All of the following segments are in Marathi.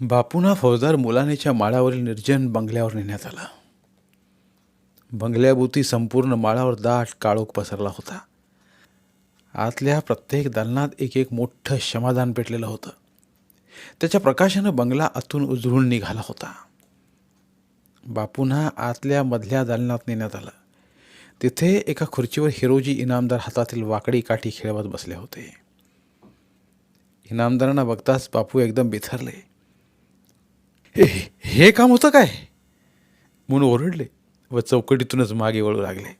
बापूंना फौजदार मुलानेच्या माळावरील निर्जन बंगल्यावर नेण्यात आला. बंगल्याभोवती संपूर्ण माळावर दाट काळोख पसरला होता. आतल्या प्रत्येक दालनात एक एक मोठं क्षमादान पेटलेलं होतं. त्याच्या प्रकाशानं बंगला आतून उजळून निघाला होता. बापूंना आतल्या मधल्या दालनात नेण्यात आलं. तिथे एका खुर्चीवर हिरोजी इनामदार हातातील वाकडी काठी खेळवत बसले होते. इनामदारांना बघताच बापू एकदम बिथरले. "हे- हे काम होतं काय? म्हणून ओरडले व चौकटीतूनच मागे वळू लागले.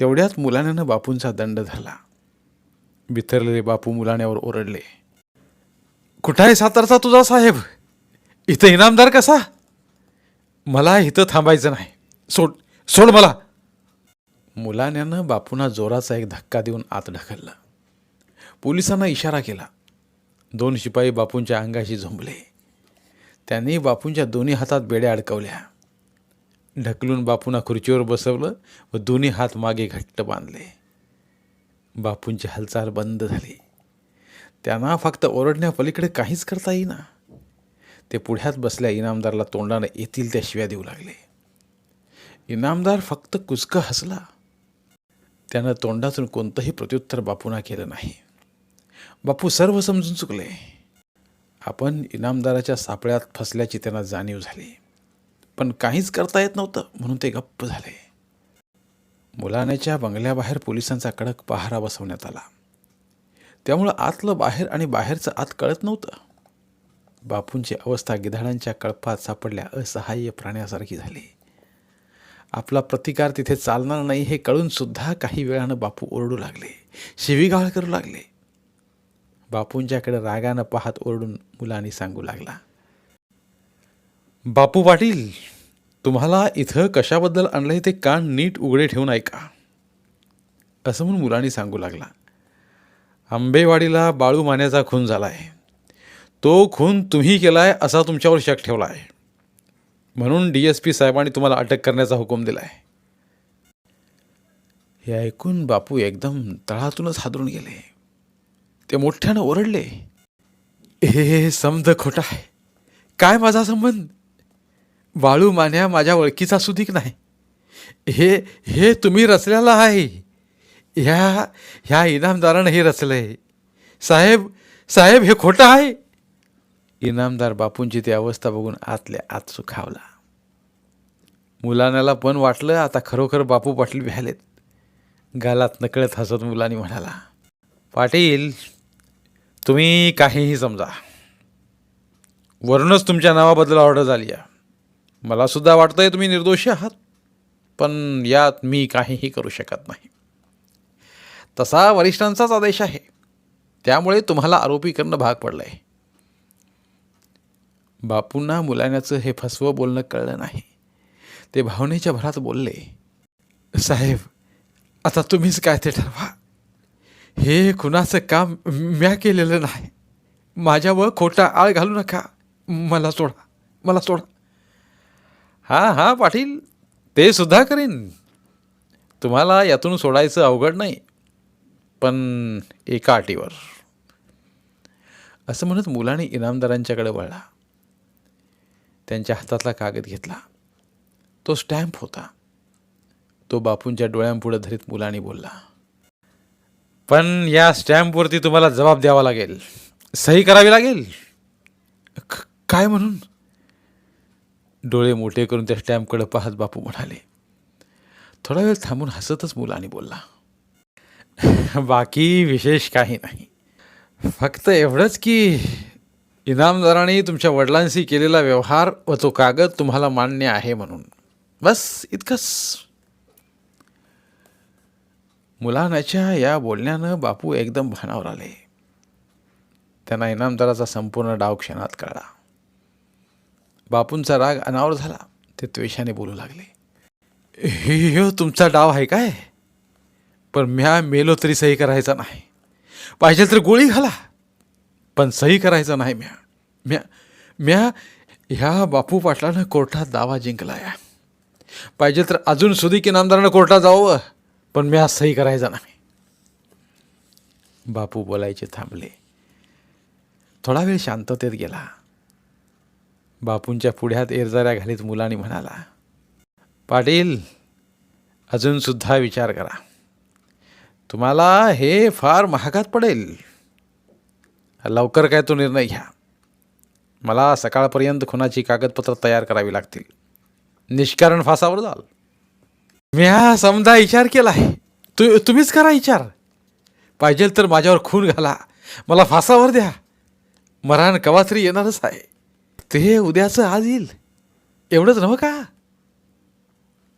तेवढ्यात मुलाण्यानं बापूंचा दंड झाला. बिथरलेले बापू मुलाण्यावर ओरडले. कुठं आहे सातारचा तुझा साहेब? इथं इनामदार कसा? मला इथं थांबायचं नाही. सोड सोड मला. मुलाण्यानं बापूंना जोराचा एक धक्का देऊन आत ढकललं. पोलिसांना इशारा केला. दोन शिपाई बापूंच्या अंगाशी झोंबले. त्यांनी बापूंच्या दोन्ही हातात बेड्या अडकवल्या. ढकलून बापूंना खुर्चीवर बसवलं व दोन्ही हात मागे घट्ट बांधले. बापूंची हालचाल बंद झाली. त्यांना फक्त ओरडण्यापलीकडे काहीच करता येईना. ते पुढ्यात बसल्या इनामदारला तोंडाने येतील त्या शिव्या देऊ लागले. इनामदार फक्त कुचकं हसला. त्यानं तोंडातून कोणतंही प्रत्युत्तर बापूंना केलं नाही. बापू सर्व समजून चुकले. आपण इनामदाराच्या सापळ्यात फसल्याची त्यांना जाणीव झाली. पण काहीच करता येत नव्हतं म्हणून ते गप्प झाले. मुलाण्याच्या बंगल्याबाहेर पोलिसांचा कडक पहारा बसवण्यात आला. त्यामुळं आतलं बाहेर आणि बाहेरचं आत कळत नव्हतं. बापूंची अवस्था गिधाडांच्या कळपात सापडल्या असहाय्य प्राण्यासारखी झाली. आपला प्रतिकार तिथे चालणार नाही हे कळून सुद्धा काही वेळानं बापू ओरडू लागले शिवीगाळ करू लागले. बापूंच्याकडे रागानं पाहत ओरडून मुलांनी सांगू लागला बापू पाटील तुम्हाला इथं कशाबद्दल आणलंय ते कान नीट उघडे ठेवून ऐका. असं म्हणून मुलांनी सांगू लागला आंबेवाडीला बाळू मान्याचा खून झाला आहे तो खून तुम्ही केला आहे असा तुमच्यावर शक ठेवला आहे म्हणून डी एस पी साहेबांनी तुम्हाला अटक करण्याचा हुकूम दिला आहे हे ऐकून बापू एकदम तळातूनच हादरून गेले. ते मोठ्यानं ओरडले. हे समज खोटा आहे. काय माझा संबंध? बाळू मान्या माझ्या ओळखीचा सुधीक नाही. हे हे तुम्ही रचलेला आहे. ह्या ह्या इनामदारानं हे रचलं आहे साहेब साहेब हे खोटं आहे. इनामदार बापूंची ती अवस्था बघून आतल्या आत सुखावला. मुलाण्याला पण वाटलं आता खरोखर बापू पाटील भ्यालेत गालात नकळत हसत मुलांनी म्हणाला पाटील तुम्ही काहीही समजा. वरूनच तुमच्या नावाबद्दल ऑर्डर झाली आहे. मला सुद्धा वाटतंय तुम्ही निर्दोषी आहात पण यात मी काहीही करू शकत नाही. तसा वरिष्ठांचाच आदेश आहे. त्यामुळे तुम्हाला आरोपी करणं भाग पडलं आहे बापूंना मुलाण्याचं हे फसवं बोलणं कळलं नाही. ते भावनेच्या भरात बोलले साहेब आता तुम्हीच काय ते ठरवा. हे कुणाचं काम म्या केलेलं नाही. माझ्यावर खोटा आळ घालू नका. मला सोडा. मला सोडा. हां हां पाटील. ते सुद्धा करीन. तुम्हाला यातून सोडायचं अवघड नाही. पण एका अटीवर. असं म्हणत मुलाने इनामदारांच्याकडे वळला. त्यांच्या हातातला कागद घेतला. तो स्टॅम्प होता. तो बापूंच्या डोळ्यांपुढे धरीत मुलाने बोलला. पण या स्टॅम्पवरती तुम्हाला जबाब द्यावा लागेल. सही करावी लागेल. काय म्हणून? डोळे मोठे करून त्या स्टॅम्पकडे पाहत बापू म्हणाले थोडा वेळ थांबून हसतच मुलाने बोलला. बाकी विशेष काही नाही. फक्त एवढंच की इनामदाराने तुमच्या वडिलांशी केलेला व्यवहार व तो कागद तुम्हाला मान्य आहे म्हणून. बस इतकंच. मुलानाच्या या बोलण्यानं बापू एकदम भानावर आले. त्यांना इनामदाराचा संपूर्ण डाव क्षणात कळला. बापूंचा राग अनावर झाला. ते त्वेषाने बोलू लागले. हे तुमचा डाव आहे काय? पण म्या मेलो तरी सही करायचा नाही. पाहिजे तर गोळी घाला. पण सही करायचा नाही म्या. म्या म्या ह्या बापू पाटलानं कोर्टात दावा जिंकला या पाहिजे तर अजून सुधी की नामदारानं कोर्टात जावं. पण मी आज सही करायचा नाही. बापू बोलायचे थांबले. थोडा वेळ शांततेत गेला. बापूंच्या पुढ्यात एरजाऱ्या घालीत मुलाने म्हणाला पाटील अजूनसुद्धा विचार करा. तुम्हाला हे फार महागात पडेल. लवकर काय तो निर्णय घ्या. मला सकाळपर्यंत खुनाची कागदपत्र तयार करावी लागतील. निष्कारण फासावर जाल. मी हा समजा विचार केला आहे. तु तुम्हीच करा विचार. पाहिजे तर माझ्यावर खून घाला. मला फासावर द्या. मरण कवातरी येणारच आहे. ते उद्याचं आज येईल. एवढंच नव्ह का?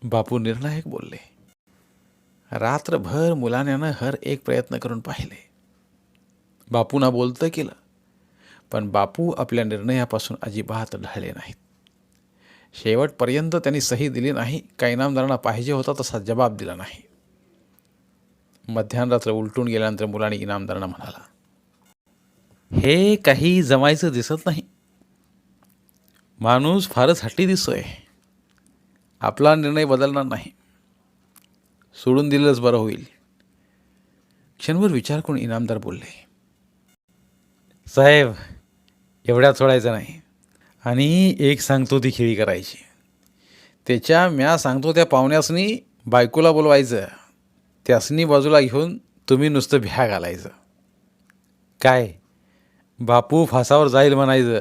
बापू निर्णायक बोलले. रात्रभर मुलाण्यानं हर एक प्रयत्न करून पाहिले. बापूंना बोलतं केलं. पण बापू आपल्या निर्णयापासून अजिबात ढळले नाहीत. शेवटपर्यंत त्यांनी सही दिली नाही. का इनामदारांना पाहिजे होता तसा जबाब दिला नाही. मध्यानरात्र उलटून गेल्यानंतर मुलाने इनामदारांना म्हणाला हे काही जमायचं दिसत नाही. माणूस फारच हट्टी दिसतोय. आपला निर्णय बदलणार नाही. सोडून दिलंच बरं होईल. क्षणभर विचार करून इनामदार बोलले साहेब एवढ्या सोडायचं नाही. आणि एक सांगतो ती खेळी करायची. त्याच्या म्या सांगतो त्या पाहुण्यासनी बायकोला बोलवायचं. त्यासनी बाजूला घेऊन तुम्ही नुसतं भ्या घालायचं. काय? बापू फासावर जाईल म्हणायचं.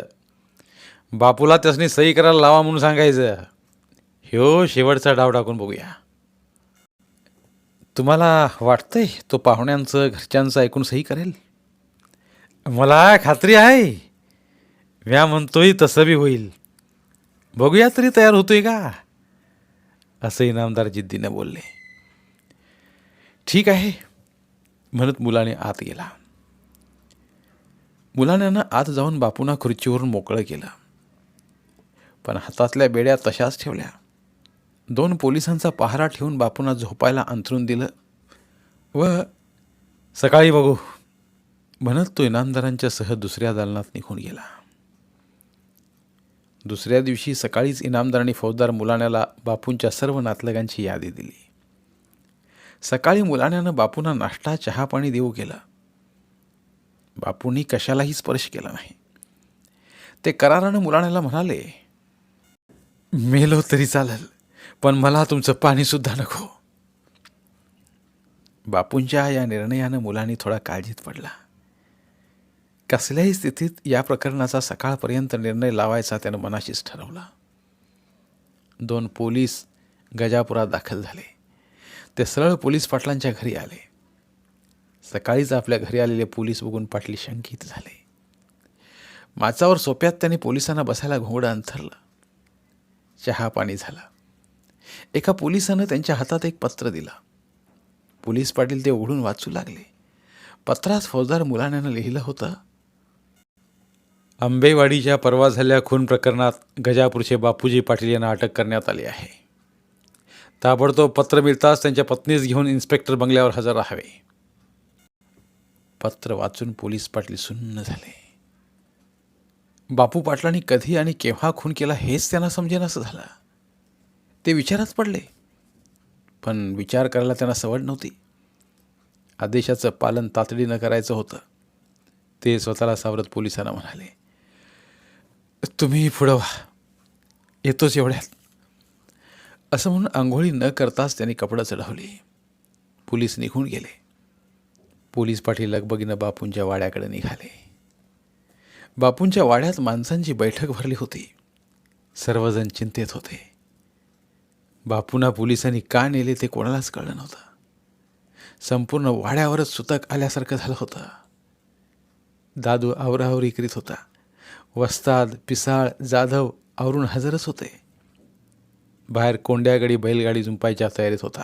बापूला त्यासनी सही करायला लावा म्हणून सांगायचं. ह्यो शेवटचा डाव टाकून बघूया. तुम्हाला वाटतंय तो पाहुण्यांचं घरच्यांचं ऐकून सही करेल? मला खात्री आहे. व्या म्हणतोय तसं बी होईल. बघूया तरी तयार होतोय का? असं इनामदार जिद्दीने बोलले. ठीक आहे म्हणत मुलाने आत गेला. मुलाण्यानं आत जाऊन बापूंना खुर्चीवरून मोकळं केलं. पण हातातल्या बेड्या तशाच ठेवल्या. दोन पोलिसांचा पहारा ठेवून बापूंना झोपायला अंथरून दिलं. व सकाळी बघू म्हणत तो इनामदारांच्या सह दुसऱ्या दालनात निघून गेला. दुसऱ्या दिवशी सकाळीच इनामदारांनी फौजदार मुलाण्याला बापूंच्या सर्व नातलगांची यादी दिली. सकाळी मुलाण्यानं बापूंना नाश्ता चहा पाणी देऊ केलं. बापूंनी कशालाही स्पर्श केला नाही. ते करारानं मुलाण्याला म्हणाले मेलो तरी चालेल पण मला तुमचं पाणीसुद्धा नको. बापूंच्या या निर्णयानं मुलांनी थोडा काळजीत पडला. कसल्याही स्थितीत या प्रकरणाचा सकाळपर्यंत निर्णय लावायचा त्यानं मनाशीच ठरवला. दोन पोलीस गजापुरात दाखल झाले. ते सरळ पोलीस पाटलांच्या घरी आले. सकाळीच आपल्या घरी आलेले पोलीस बघून पाटली शंकित झाले. माचावर सोप्यात त्यांनी पोलिसांना बसायला घोंगडं अंथरलं. चहा पाणी झाला. एका पोलिसानं त्यांच्या हातात एक पत्र दिलं. पोलीस पाटील ते उघडून वाचू लागले. पत्रात फौजदार मुलाण्यानं लिहिलं होतं आंबेवाडीच्या परवा झालेल्या खून प्रकरणात गजापूरचे बापूजी पाटील यांना अटक करण्यात आली आहे. ताबडतोब पत्र मिळताच त्यांच्या पत्नीस घेऊन इन्स्पेक्टर बंगल्यावर हजर राहावे. पत्र वाचून पोलीस पाटील सुन्न झाले. बापू पाटलांनी कधी आणि केव्हा खून केला हेच त्यांना समजेनासं झालं. ते विचारात पडले. पण विचार करायला त्यांना सवड नव्हती. आदेशाचं पालन तातडीनं करायचं होतं. ते स्वतःला सावरत पोलिसांना म्हणाले. तुम्ही पुढं व्हा. येतोच एवढ्यात. असं म्हणून आंघोळी न करताच त्यांनी कपडं चढवली. पोलीस निघून गेले. पोलीस पाटील लगबगीनं बापूंच्या वाड्याकडे निघाले. बापूंच्या वाड्यात माणसांची बैठक भरली होती. सर्वजण चिंतेत होते. बापूंना पोलिसांनी का नेले ते कोणालाच कळलं नव्हतं. संपूर्ण वाड्यावरच सुतक आल्यासारखं झालं होतं. दादू आवराआवरी करीत होता. वस्ताद पिसाळ जाधव आवरून हजरच होते. बाहेर कोंड्यागडी बैलगाडी जुंपायच्या तयारीत होता.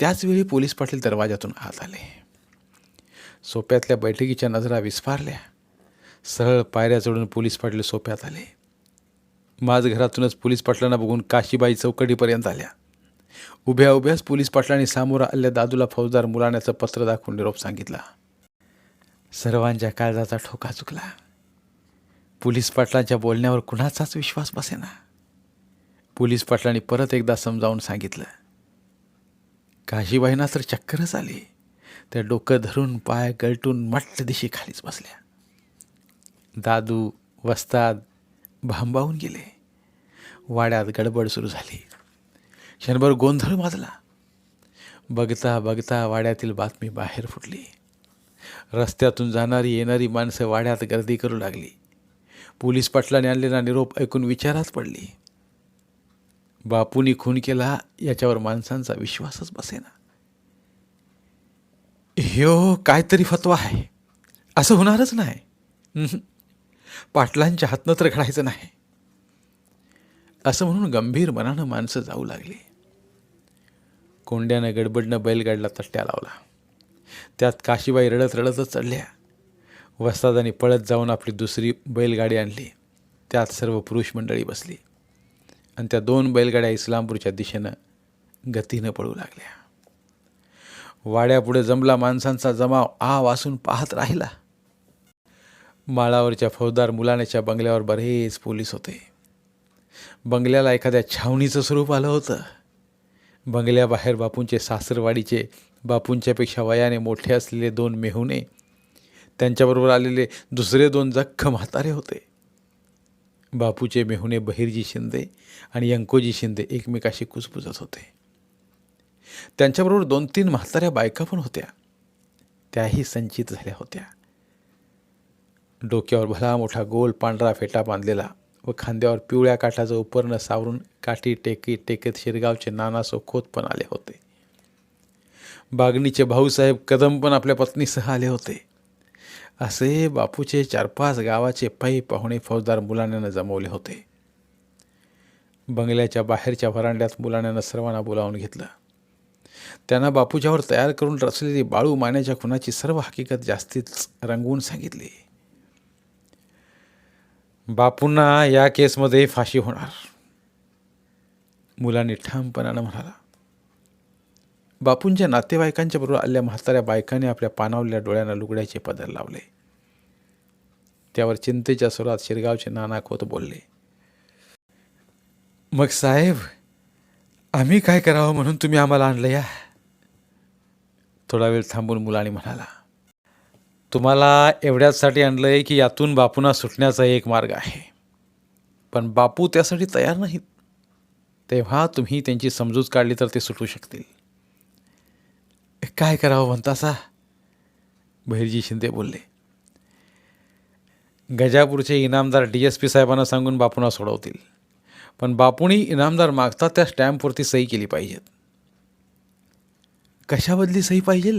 त्याचवेळी पोलीस पाटील दरवाजातून आत आले. सोप्यातल्या बैठकीच्या नजरा विस्फारल्या. सरळ पायऱ्या चढून पोलीस पाटील सोप्यात आले. माझ घरातूनच पोलीस पाटलांना बघून काशीबाई चौकटीपर्यंत आल्या. उभ्या उभ्याच पोलीस पाटलांनी सामोरं आल्या दादूला फौजदार मुलाण्याचं पत्र दाखवून निरोप सांगितला. सर्वांच्या काळजाचा ठोका चुकला. पोलीस पाटलांच्या बोलण्यावर कुणाचाच विश्वास बसेना. पोलीस पाटलांनी परत एकदा समजावून सांगितलं. काशीबाईंना तर चक्करच आली. त्या डोकं धरून पाय गळटून मट्ट दिशी खालीच बसल्या. दादू वस्ताद भांबावून गेले. वाड्यात गडबड सुरू झाली. क्षणभर गोंधळ माजला. बघता बघता वाड्यातील बातमी बाहेर फुटली. रस्त्यातून जाणारी येणारी माणसं वाड्यात गर्दी करू लागली. पोलीस पाटलाने आणलेला निरोप ऐकून विचारात पडली. बापूनी खून केला याच्यावर माणसांचा विश्वासच बसेना. ह्यो काहीतरी फतवा आहे. असं होणारच नाही. पाटलांच्या हातनं तर घडायचं नाही. असं म्हणून गंभीर मनानं माणसं जाऊ लागली. कोंड्यानं गडबडनं बैलगाडला तट्ट्या लावला. त्यात काशीबाई रडत रडतच चढल्या. वस्तादांनी पळत जाऊन आपली दुसरी बैलगाडी आणली. त्यात सर्व पुरुष मंडळी बसली. आणि त्या दोन बैलगाड्या इस्लामपूरच्या दिशेनं गतीनं पळू लागल्या. वाड्यापुढे जमला माणसांचा जमाव आ वासून पाहत राहिला. माळावरच्या फौजदार मुलाण्याच्या बंगल्यावर बरेच पोलीस होते. बंगल्याला एखाद्या छावणीचं स्वरूप आलं होतं. बंगल्याबाहेर बापूंचे सासरवाडीचे बापूंच्यापेक्षा वयाने मोठे असलेले दोन मेहुणे त्यांच्याबरोबर आलेले दुसरे दोन जख्ख म्हातारे होते. बापूचे मेहुणे बहिरजी शिंदे आणि यंकोजी शिंदे एकमेकाशी कुजबुजत होते. त्यांच्याबरोबर दोन तीन म्हाताऱ्या बायका पण होत्या. त्याही संचित झाल्या होत्या. डोक्यावर भला मोठा गोल पांढरा फेटा बांधलेला व खांद्यावर पिवळ्या काठाचं उपरणं सावरून काठी टेकी टेकत शिरगावचे नानासो खोत पण आले होते. बागणीचे भाऊसाहेब कदम पण आपल्या पत्नीसह आले होते. असे बापूचे चार पाच गावाचे पै पाहुणे फौजदार मुलाण्यानं जमवले होते. बंगल्याच्या बाहेरच्या व्हरांड्यात मुलाण्यानं सर्वांना बोलावून घेतलं. त्यांना बापूच्यावर तयार करून रचलेली बाळू मान्याच्या खुनाची सर्व हकीकत जास्तीच रंगवून सांगितली. बापूंना या केसमध्ये फाशी होणार. मुलांनी ठामपणानं म्हणाला बापूंच्या नातेवाईकांच्या बरोबर आल्या म्हाताऱ्या बायकांनी आपल्या पानावलेल्या डोळ्यांना लुगड्याचे पदर लावले. त्यावर चिंतेच्या स्वरात शिरगावचे नाना खोत बोलले मग साहेब आम्ही काय करावं म्हणून तुम्ही आम्हाला आणलं या? थोडा वेळ थांबून मुलाने म्हणाला तुम्हाला एवढ्याचसाठी आणलं आहे की यातून बापूंना सुटण्याचा एक मार्ग आहे. पण बापू त्यासाठी तयार नाहीत. तेव्हा तुम्ही त्यांची समजूत काढली तर ते सुटू शकतील. काय करावं म्हणतासा बहिरजी शिंदे बोलले. गजापूरचे इनामदार डी एस पी साहेबांना सांगून बापूंना सोडवतील. पण बापूंनी इनामदार मागतात त्या स्टॅम्पवरती सही केली पाहिजेत. कशाबदली सही पाहिजे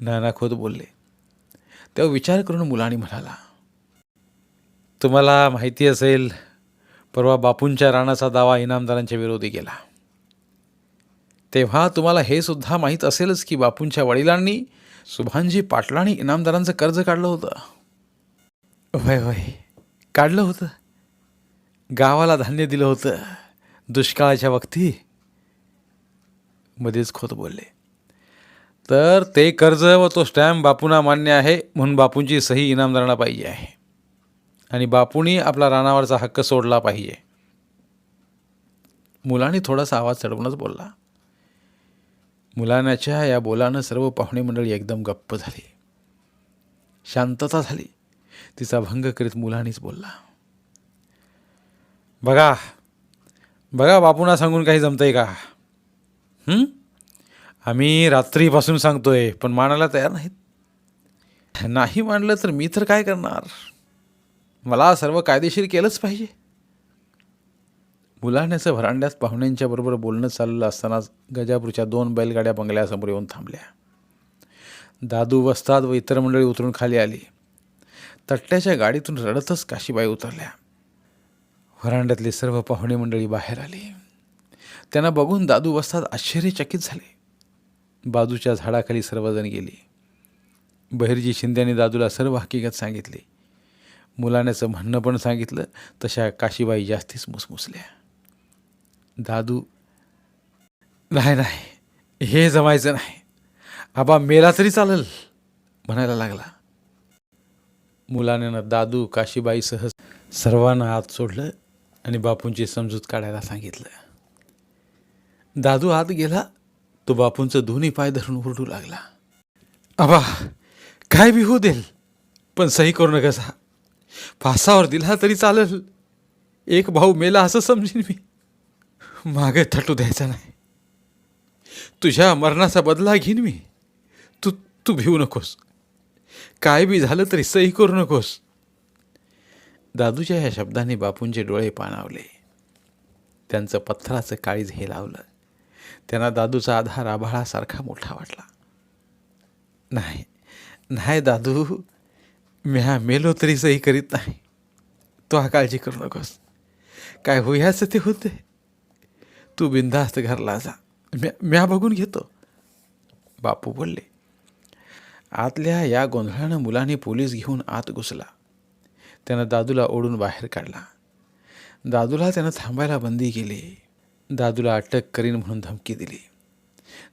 नाना खोत बोलले. तेव्हा विचार करून मुलाने म्हणाला तुम्हाला माहिती असेल परवा बापूंच्या राणाचा दावा इनामदारांच्या विरोधी केला तेव्हा तुम्हाला हे सुद्धा माहीत असेलच की बापूंच्या वडिलांनी सुभानजी पाटलांनी इनामदारांचं कर्ज काढलं होतं. होय वय. काढलं होतं. गावाला धान्य दिलं होतं. दुष्काळाच्या वक्ती मध्येच खोत बोलले. तर ते कर्ज व तो स्टॅम्प बापूंना मान्य आहे म्हणून बापूंची सही इनामदारांना पाहिजे आहे. आणि बापूंनी आपला रानावरचा हक्क सोडला पाहिजे. मुलाने थोडासा आवाज चढवूनच बोलला. मुलानाच्या या बोलानं सर्व पाहुणे मंडळी एकदम गप्प झाली. शांतता झाली. तिचा भंग करीत मुलानीच बोलला. बघा बघा बापूंना सांगून काही जमतंय का? आम्ही रात्रीपासून सांगतोय पण मानायला तयार नाहीत. नाही मानलं तर मी तर काय करणार? मला सर्व कायदेशीर केलंच पाहिजे. उलाण्याचं व्हरांड्यात पाहुण्यांच्या बरोबर बोलणं चाललं असतानाच गजापूरच्या दोन बैलगाड्या बंगल्यासमोर येऊन थांबल्या. दादू वस्ताद व इतर मंडळी उतरून खाली आली. तट्ट्याच्या गाडीतून रडतच काशीबाई उतरल्या. व्हरांड्यातली सर्व पाहुणे मंडळी बाहेर आली. त्यांना बघून दादू वस्ताद आश्चर्यचकित झाले. बाजूच्या झाडाखाली सर्वजण गेली. बहिर्जी शिंद्याने दादूला सर्व हकीकत सांगितली. मुलाण्याचं म्हणणं पण सांगितलं तशा काशीबाई जास्तीच मुसमुसल्या. दादू नाही नाही हे जमायचं नाही. आबा मेला तरी चालेल म्हणायला लागला. मुलानं दादू काशीबाईसह सर्वांना आत सोडलं आणि बापूंची समजूत काढायला सांगितलं. दादू आत गेला तो बापूंचं दोन्ही पाय धरून ओरडू लागला. आबा काय बी होऊ देल? पण सही करू नका फासावर दिला तरी चालेल. एक भाऊ मेला असं समजीन मी. मागे थटू द्यायचा नाही. तुझ्या मरणाचा बदला घेईन मी. तू तू भिवू नकोस. काय बी झालं तरी सही करू नकोस. दादूच्या ह्या शब्दाने बापूंचे डोळे पाणावले. त्यांचं पत्थराचं काळीज हे लावलं. त्यांना दादूचा आधार आभाळासारखा मोठा वाटला. नाही नाही दादू म्या मेलो तरी सही करीत नाही. तो हा काळजी करू नकोस. काय होयाचं ते होते? तू बिंदास्त घरला जा. म्या म्या बघून घेतो. बापू बोलले आतल्या या गोंधळानं मुलाने पोलीस घेऊन आत घुसला. त्यानं दादूला ओढून बाहेर काढला. दादूला त्यानं थांबायला बंदी केली. दादूला अटक करीन म्हणून धमकी दिली.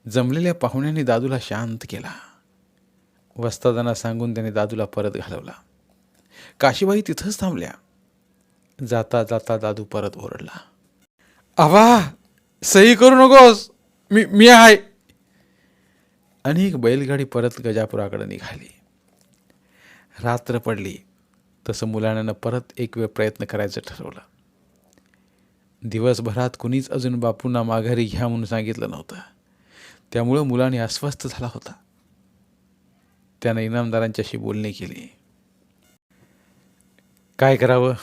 जमलेल्या पाहुण्यांनी दादूला शांत केला. वस्तादांना सांगून त्याने दादूला परत घालवला. काशीबाई तिथंच थांबल्या. जाता जाता दादू परत ओरडला. अवा सही करू नकोस. मी मी आहे. अनेक बैलगाडी परत गजापुराकडे निघाली. रात्र पडली. तसं मुलाण्यानं परत एक वेळ प्रयत्न करायचं ठरवलं. दिवसभरात कुणीच अजून बापूंना माघारी घ्या म्हणून सांगितलं नव्हतं. त्यामुळं मुलाने अस्वस्थ झाला होता. त्यानं इनामदारांच्याशी बोलणी केली. काय करावं?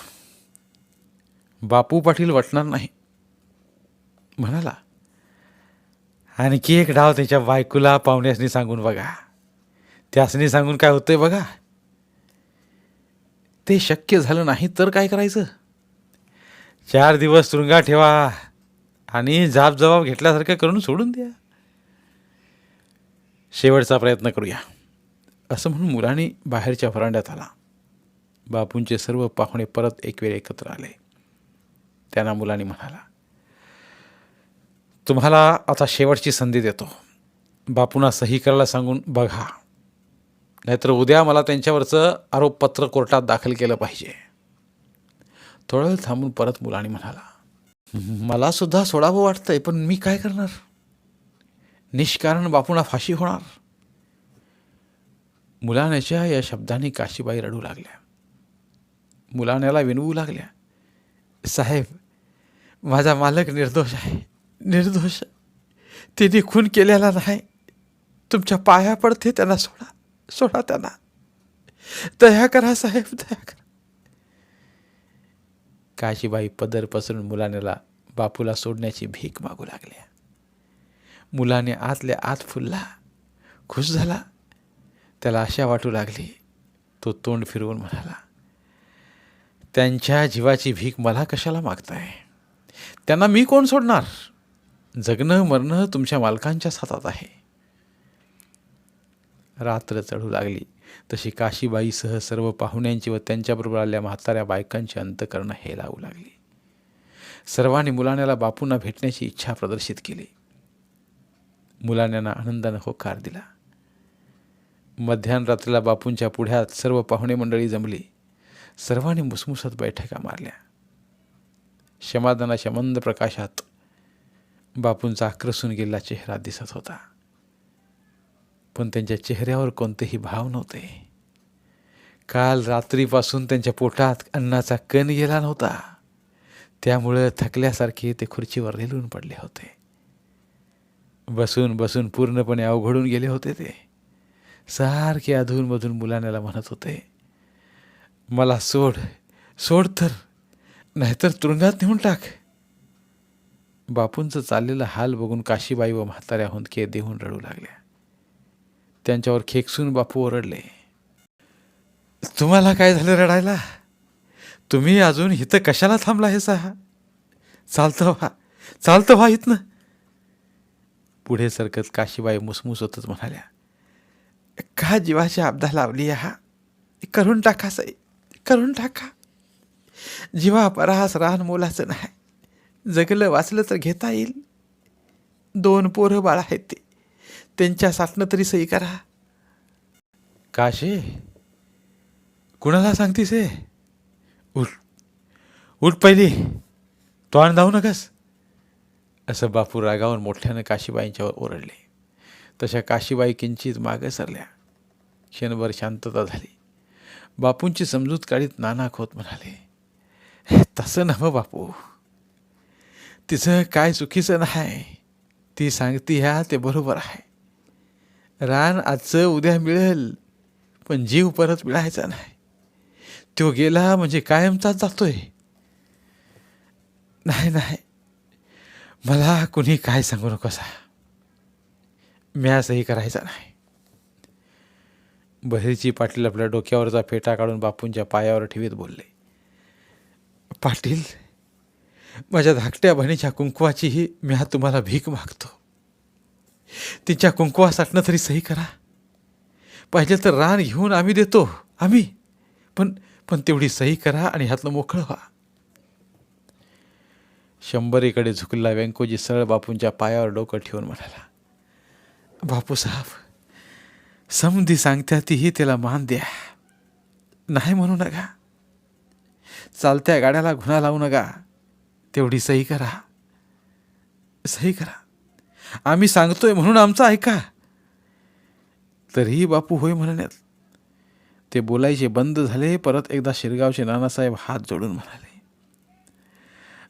बापू पाटील वाटणार नाही. म्हणाला आणखी एक डाव त्याच्या बायकोला पाहुण्यासनी सांगून बघा. त्यासनी सांगून काय होतंय बघा. ते शक्य झालं नाही तर काय करायचं? चार दिवस तुरुंगा ठेवा आणि जाब जबाब घेतल्यासारखं करून सोडून द्या. शेवटचा प्रयत्न करूया. असं म्हणून मुलाने बाहेरच्या फरांड्यात आला. बापूंचे सर्व पाहुणे परत एक वेळ एकत्र आले. त्यांना मुलाने म्हणाला तुम्हाला आता शेवटची संधी देतो. बापूंना सही करायला सांगून बघा. नाहीतर उद्या मला त्यांच्यावरचं आरोपपत्र कोर्टात दाखल केलं पाहिजे. थोडा वेळ थांबून परत मुलाने म्हणाला मला सुद्धा सोडावं वाटतंय पण मी काय करणार? निष्कारण बापूंना फाशी होणार? मुलाण्याच्या या शब्दाने काशीबाई रडू लागल्या. मुलाण्याला विनवू लागल्या साहेब माझा मालक निर्दोष आहे. निर्दोष. तिने खून केलेला नाही. तुमच्या पाया पडते त्यांना सोडा. सोडा त्यांना. दया करा साहेब दया करा. काशीबाई पदर पसरून मुलानेला बापूला सोडण्याची भीक मागू लागल्या. मुलाने आतल्या आत फुलला. खुश झाला. त्याला आशा वाटू लागली. तो तोंड फिरवून म्हणाला त्यांच्या जीवाची भीक मला कशाला मागताय? त्यांना मी कोण सोडणार? जगणं मरणं तुमच्या मालकांच्याच हातात आहे. रात्र चढू लागली. तशी काशीबाईसह सर्व पाहुण्यांची व त्यांच्याबरोबर आलेल्या म्हाताऱ्या बायकांची अंतकरणं हे लावू लागली. सर्वांनी मुलाण्याला बापूंना भेटण्याची इच्छा प्रदर्शित केली. मुलाण्यानं आनंदानं होकार दिला. मध्यानरात्रीला बापूंच्या पुढ्यात सर्व पाहुणे मंडळी जमली. सर्वांनी मुसमुसत बैठका मारल्या. शमादानाच्या मंद प्रकाशात बापूंचा आक्रसून गेलेला चेहरा दिसत होता. पण त्यांच्या चेहऱ्यावर कोणतेही भाव नव्हते. काल रात्रीपासून त्यांच्या पोटात अन्नाचा कण गेला नव्हता. त्यामुळं थकल्यासारखे ते खुर्चीवर रेलून पडले होते. बसून बसून पूर्णपणे अवघडून गेले होते ते. सारखे अधूनमधून मुलाण्याला म्हणत होते मला सोड सोड तर. नाहीतर तुरुंगात नेऊन टाक. बापूंचं चाललेलं हाल बघून काशीबाई व म्हाताऱ्या हुंदके देहून रडू लागल्या. त्यांच्यावर खेकसून बापू ओरडले. तुम्हाला काय झालं रडायला? तुम्ही अजून इथं कशाला थांबला हे सहा? चालतं व्हा. चालतं व्हा इथनं. पुढे सरकत काशीबाई मुसमुस होतच म्हणाल्या का जीवाची आपदा लावली हा? करून टाका साई. करून टाका. जीवा परास रान मोलाचं नाही. जगलं वाचलं तर घेता येईल. दोन पोरं बाळ आहेत ते. त्यांच्या साठणं तरी सही करा. काशे कुणाला सांगतीस हे? उठ. उठ पहिली. तोंड धावू नकस. असं बापू रागावून मोठ्यानं काशीबाईंच्यावर ओरडले. तशा काशीबाई किंचित मागे सरल्या. क्षणभर शांतता झाली. बापूंची समजूत काढीत नाना खोत म्हणाले तसं नव बापू. तिचं काय चुकीचं नाही. ती सांगती ह्या ते बरोबर आहे. रान आजचं उद्या मिळेल पण जीव परत मिळायचा नाही. तो गेला म्हणजे कायमचाच जातोय. नाही नाही. मला कुणी काय सांगू नकोसा. म्यासही करायचा नाही. बहिरीची पाटील आपल्या डोक्यावरचा फेटा काढून बापूंच्या पायावर ठेवीत बोलले. पाटील माझ्या धाकट्या बहिणीच्या कुंकवाचीही मी हा तुम्हाला भीक मागतो. तिच्या कुंकवा साठणं तरी सही करा. पाहिजे तर रान घेऊन आम्ही देतो आम्ही. पण पण तेवढी सही करा आणि ह्यातलं मोकळं व्हा. शंभरीकडे झुकलेला व्यंकोजी सरळ बापूंच्या पायावर डोकं ठेवून म्हणाला बापूसाहेब समधी सांगत्या तीही त्याला मान द्या. नाही म्हणू नका. चालत्या गाड्याला गुन्हा लावू नका. तेवढी सही करा. सही करा. आम्ही सांगतोय म्हणून आमचं ऐका. तरीही बापू होय म्हणण्यात. ते बोलायचे बंद झाले परत एकदा शिरगावचे नानासाहेब हात जोडून म्हणाले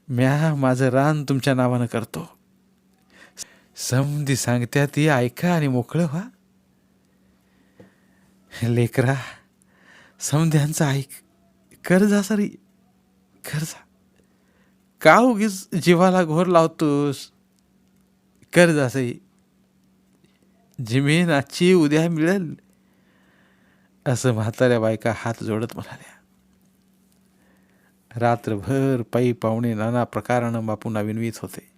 म्या माझं रान तुमच्या नावानं करतो. समधी सांगत्या ती ऐका आणि मोकळं व्हा. लेकरा समध्यांचं ऐक. कर जा सरी. कर जा. का उगीच जीवाला घोर लावतोस? कर जा सई जमीन आजची उद्या मिळेल. असं म्हाताऱ्या बायका हात जोडत म्हणाल्या. रात्रभर पायी पाहुणे नाना प्रकारानं बापूंना विनवीत होते.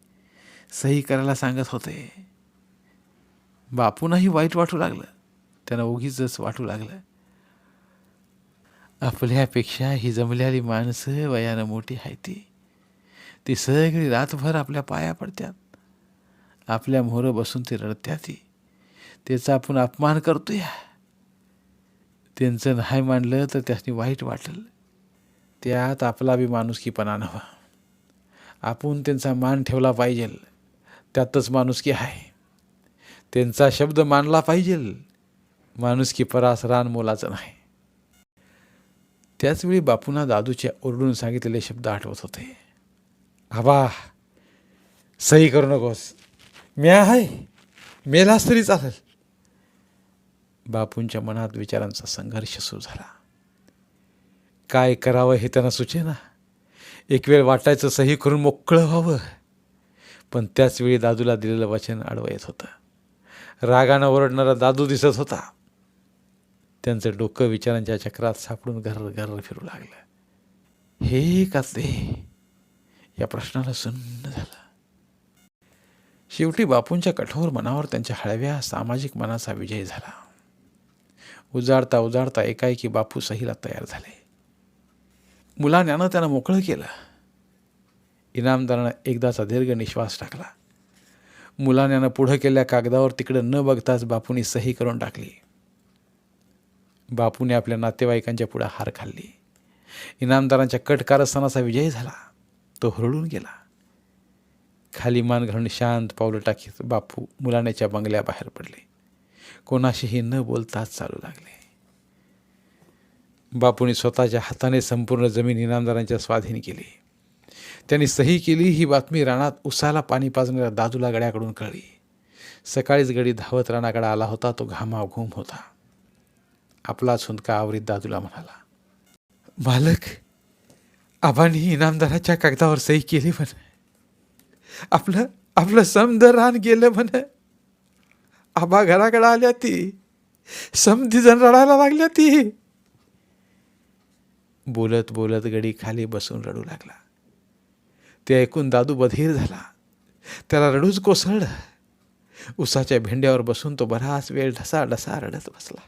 सही करायला सांगत होते. बापूंनाही वाईट वाटू लागलं. त्यांना उगीच वाटू लागलं. आपल्यापेक्षा ही जमलेली माणसं वयानं मोठी आहे ती ती सगळी रातभर आपल्या पाया पडत्यात. आपल्या मोहरं बसून ते रडत्या ती त्याचा आपण अपमान करतोय. त्यांचं नाही मानलं तर त्यासनी वाईट वाटेल. त्यात आपला बी माणुसकीपणा नव्हा. आपण त्यांचा मान ठेवला पाहिजे. त्यातच माणुसकी आहे. त्यांचा शब्द मानला पाहिजे. माणुसकी परास रान मोलाचं नाही. त्याचवेळी बापूंना दादूच्या ओरडून सांगितलेले शब्द आठवत होते. आबा सही करू नकोस. मी आहे. मेलास तरी चालेल. बापूंच्या मनात विचारांचा संघर्ष सुरू झाला. काय करावं हे त्यांना सुचेना. एक वेळ वाटायचं सही करून मोकळं व्हावं. पण त्याच वेळी दादूला दिलेलं वचन आडवं येत होतं. रागानं ओरडणारा दादू दिसत होता. त्यांचं डोकं विचारांच्या चक्रात सापडून घर घर फिरू लागलं. हे का ते? या प्रश्नाला सुन्न झाला. शेवटी बापूंच्या कठोर मनावर त्यांच्या हळव्या सामाजिक मनाचा विजय झाला. उजाडता उजाडता एकाएकी बापू सहीला तयार झाले. मुलाण्यानं त्यानं मोकळं केलं. इनामदारानं एकदाचा दीर्घ निश्वास टाकला. मुलाण्यानं पुढं केलेल्या कागदावर तिकडं न बघताच बापूंनी सही करून टाकली. बापूने आपल्या नातेवाईकांच्या पुढं हार खाल्ली. इनामदारांच्या कट कारस्थानाचा विजय झाला. तो हरळून गेला. खाली मान घालून शांत पावलं टाकीत बापू मुलाण्याच्या बंगल्याबाहेर पडले. कोणाशीही न बोलताच चालू लागले. बापूने स्वतःच्या हाताने संपूर्ण जमीन इनामदारांच्या स्वाधीन केली. त्यांनी सही केली ही बातमी रानात उसाला पाणी पाजणाऱ्या दादूला गड्याकडून कळली. सकाळीच गडी धावत राणाकडे आला होता तो घामाघूम होता. आपला हुंदका आवरीत दादूला म्हणाला मालक आबांनी इनामदाराच्या कागदावर सही केली म्हण. आपलं आपलं समद रान गेलं म्हण. आबा घराकडे आल्या ती. समधी जण रडायला लागल्या ती. बोलत बोलत गडी खाली बसून रडू लागला. ते ऐकून दादू बधीर झाला. त्याला रडूच कोसळलं. उसाच्या भेंड्यावर बसून तो बराच वेळ ढसा ढसा रडत बसला.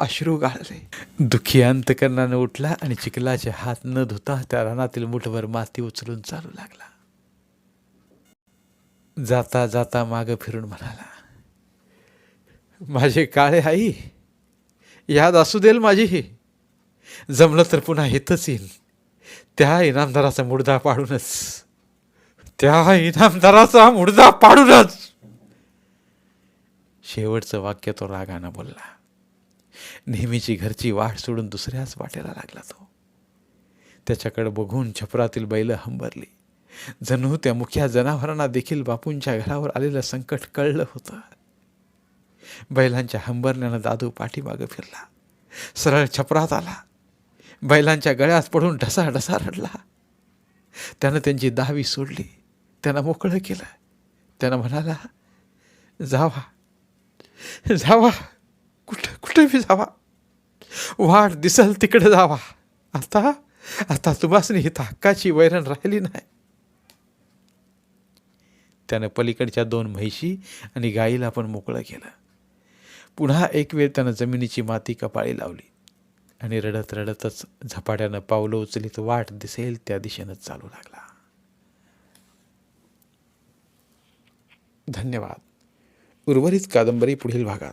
अश्रू गाळले दुःखी अंतकरणानं उठला आणि चिखलाचे हात न धुता त्या रानातील मुठभर माती उचलून चालू लागला. जाता जाता माग फिरून म्हणाला माझे काळे आई याद असू देल माझी जमलं तर पुन्हा येतच येईल. त्या इनामदाराचा मुडदा पाडूनच. त्या इनामदाराचा मुडदा पाडूनच. शेवटचं वाक्य तो रागानं बोलला. नेहमीची घरची वाट सोडून दुसऱ्याच वाटेला लागला तो. त्याच्याकडे बघून छपरातील बैल हंबरली. जणू त्या मुख्या जनावरांना देखील बापूंच्या घरावर आलेलं संकट कळलं होतं. बैलांच्या हंबरण्यानं दादू पाठीमागं फिरला. सरळ छपरात आला. बैलांच्या गळ्यात पडून ढसा ढसा रडला. त्यानं त्यांची दहावी सोडली. त्यानं मोकळं केलं. त्यानं म्हणाला जावा. जावा. कुठं कुठे बी जावा? वाढ दिसल तिकडे जावा. आता आता तुम्हासनी ही हक्काची वैरण राहिली नाही. त्यानं पलीकडच्या दोन म्हैशी आणि गाईला पण मोकळं केलं. पुन्हा एक वेळ त्यानं जमिनीची माती कपाळी लावली आणि रडत रडतच झपाट्यानं पावलं उचलीत वाट दिसेल त्या दिशेनं चालू लागला. धन्यवाद. उर्वरित कादंबरी पुढील भागात.